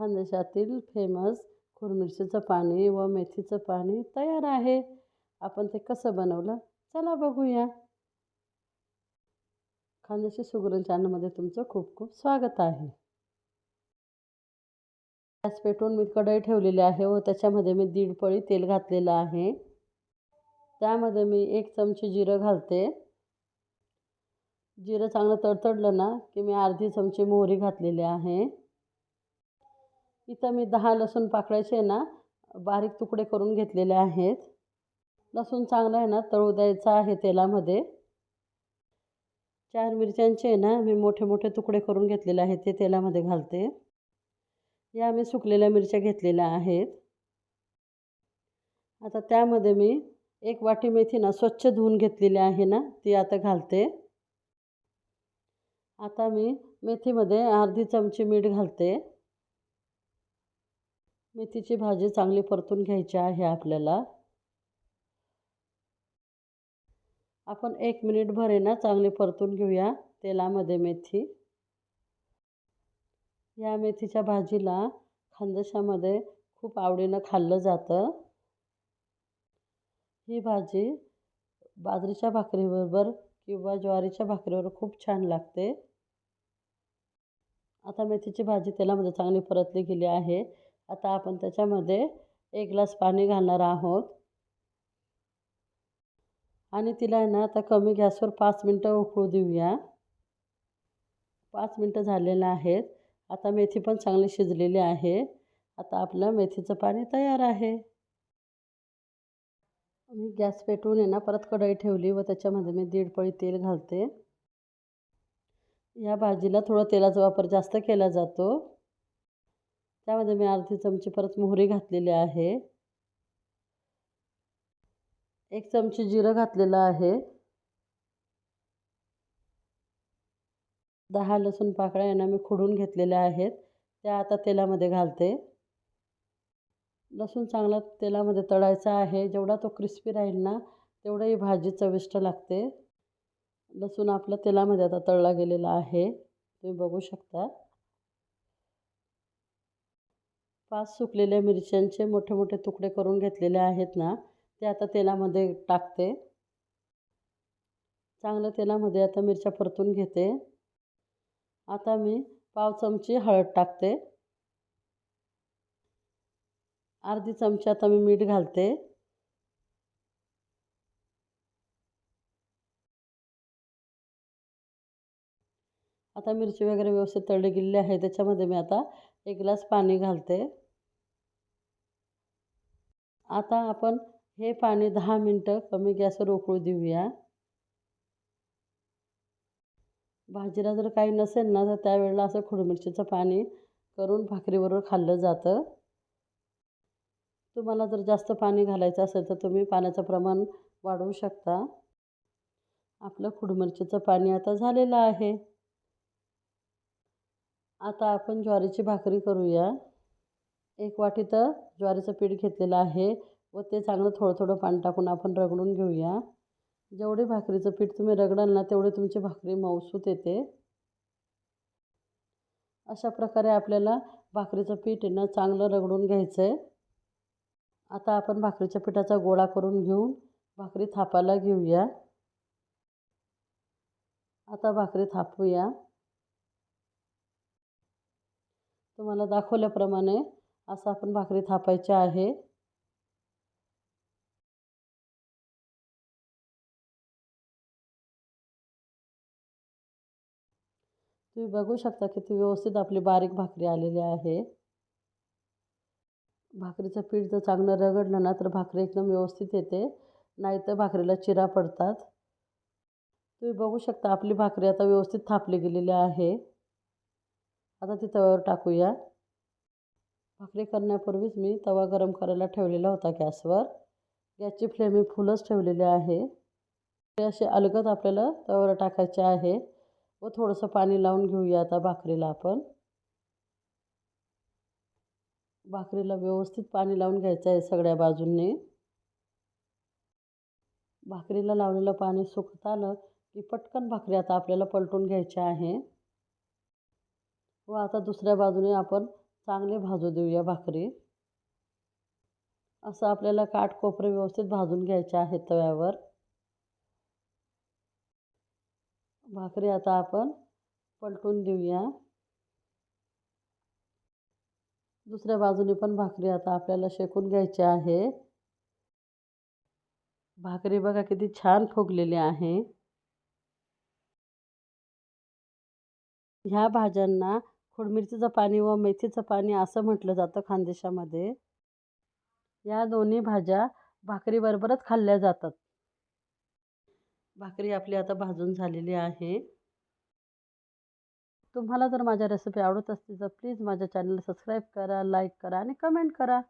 खानदेशातील famous खुरमिरचीचं पाणी व मेथीचं पाणी तयार आहे. आपण ते कसं बनवलं? चला बघूया. खानदेशी सुगरण चॅनलमध्ये तुमचं खूप खूप स्वागत आहे. गॅस पेटवून मी कढई ठेवलेली आहे व त्याच्यामध्ये मी दीड पळी तेल घातलेलं आहे. त्यामध्ये मी एक चमची जिरं घालते. जिरं चांगलं तडतडलं ना की मी अर्धी चमची मोहरी घातलेली आहे. इथं मी दहा लसूण पाकळ्याचे ना बारीक तुकडे करून घेतलेले आहेत. लसूण चांगलं आहे ना तळू द्यायचा आहे तेलामध्ये. चार मिरच्यांचे ना मी मोठे मोठे तुकडे करून घेतलेले आहेत ते तेलामध्ये घालते. या मी सुकलेल्या मिरच्या घेतलेल्या आहेत. आता त्यामध्ये मी एक वाटी मेथी ना स्वच्छ धुवून घेतलेली आहे ना ती आता घालते. आता मी मेथीमध्ये अर्धी चमची मीठ घालते. मेथीची भाजी चांगली परतून घ्यायची आहे आपल्याला. आपण एक मिनिट भरे ना चांगली परतून घेऊया तेलामध्ये मेथी. या मेथीच्या भाजीला खानदेशामध्ये खूप आवडीनं खाल्लं जातं. ही भाजी बाजरीच्या भाकरीबरोबर किंवा ज्वारीच्या भाकरीवर खूप छान लागते. आता मेथीची भाजी तेलामध्ये चांगली परतली गेली आहे. आता आपण त्याच्यामध्ये एक ग्लास पाणी घालणार आहोत. आणि तिला आहे ना आता कमी गॅसवर पाच मिनटं उकळू देऊया. पाच मिनटं झालेलं आहेत. आता मेथी पण चांगली शिजलेली आहे. आता आपलं मेथीचं पाणी तयार आहे. मी गॅस पेटवून आहे ना परत कढई ठेवली व त्याच्यामध्ये मी दीड पळी तेल घालते. या भाजीला थोडं तेलाचा वापर जास्त केला जातो. त्यामध्ये मी अर्धी चमची परत मोहरी घातलेली आहे. एक चमची जिरं घातलेलं आहे. दहा लसूण पाकळ्या यांना मी खुडून घेतलेल्या आहेत. त्या आता तेलामध्ये घालते. लसूण चांगला तेलामध्ये तळायचा आहे. जेवढा तो क्रिस्पी राहील ना तेवढं ही भाजी चविष्ट लागते. लसूण आपलं तेलामध्ये आता तळला गेलेला आहे. तुम्ही बघू शकता. पाच सुकलेल्या मिरच्यांचे मोठे मोठे तुकडे करून घेतलेले आहेत ना ते आता तेलामध्ये टाकते. चांगलं तेलामध्ये आता मिरच्या परतून घेते. आता मी पाव चमची हळद टाकते. अर्धी चमची आता मी मीठ घालते. आता मिरची वगैरे व्यवस्थित तळली गेलेली आहे त्याच्यामध्ये मी आता एक ग्लास पाणी घालते. आता आपण हे पाणी दहा मिनटं कमी गॅसवर उकळू देऊया. भाजीला जर काही नसेल ना तर त्यावेळेला असं खुडमिरचीचं पाणी करून भाकरीबरोबर खाल्लं जातं. तुम्हाला जर जास्त पाणी घालायचं असेल तर तुम्ही पाण्याचं प्रमाण वाढवू शकता. आपलं खुडमिरचीचं पाणी आता झालेलं आहे. आता आपण ज्वारीची भाकरी करूया. एक वाटी तर ज्वारीचं पीठ घेतलेलं आहे व ते चांगलं थोडं थोडं पाणी टाकून आपण रगडून घेऊया. जेवढे भाकरीचं पीठ तुम्ही रगडाल ना तेवढे तुमची भाकरी मऊसूत येते. अशा प्रकारे आपल्याला भाकरीचं पीठ आहे ना चांगलं रगडून घ्यायचं आहे आता आपण भाकरीच्या पिठाचा गोळा करून घेऊन भाकरी थापायला घेऊया. आता भाकरी थापूया. तुम्हाला दाखवल्याप्रमाणे असं आपण भाकरी थापायची आहे. तुम्ही बघू शकता किती व्यवस्थित आपली बारीक भाकरी आलेली आहे. भाकरीचं पीठ जर चांगलं रगडलं ना तर भाकरी एकदम व्यवस्थित येते. नाही तर भाकरीला चिरा पडतात. तुम्ही बघू शकता आपली भाकरी आता व्यवस्थित थापली गेलेली आहे. आता ती तव्यावर टाकूया. भाकरी करण्यापूर्वीच मी तवा गरम करायला ठेवलेला होता गॅसवर. गॅसची फ्लेम मी फुलच ठेवलेली आहे. ते असे अलगद आपल्याला तव्यावर टाकायचे आहे. व थोडंसं पाणी लावून घेऊया आता भाकरीला आपण. भाकरीला व्यवस्थित पाणी लावून घ्यायचं आहे सगळ्या बाजूंनी. भाकरीला लावलेलं पाणी सुकत आलं की पटकन भाकरी आता आपल्याला पलटून घ्यायची आहे. व आता दुसऱ्या बाजूने आपण चांगले भाजू देऊया भाकरी. असं आपल्याला काटकोपरे व्यवस्थित भाजून घ्यायचे आहेत तव्यावर. भाकरी आता आपण पलटून देऊया. दुसऱ्या बाजूने पण भाकरी आता आपल्याला शेकून घ्यायची आहे. भाकरी बघा किती छान फुगलेली आहे. ह्या भाज्यांना खोडमिरचीचं पाणी व मेथीचं पाणी असं म्हटलं जातं खानदेशामध्ये. या दोन्ही भाज्या भाकरीबरोबरच खाल्ल्या जातात. भाकरी आपली आता भाजून झालेली आहे. तुम्हाला जर माझ्या रेसिपी आवडत असतील तर प्लीज माझ्या चॅनलला सबस्क्राईब करा लाईक करा आणि कमेंट करा.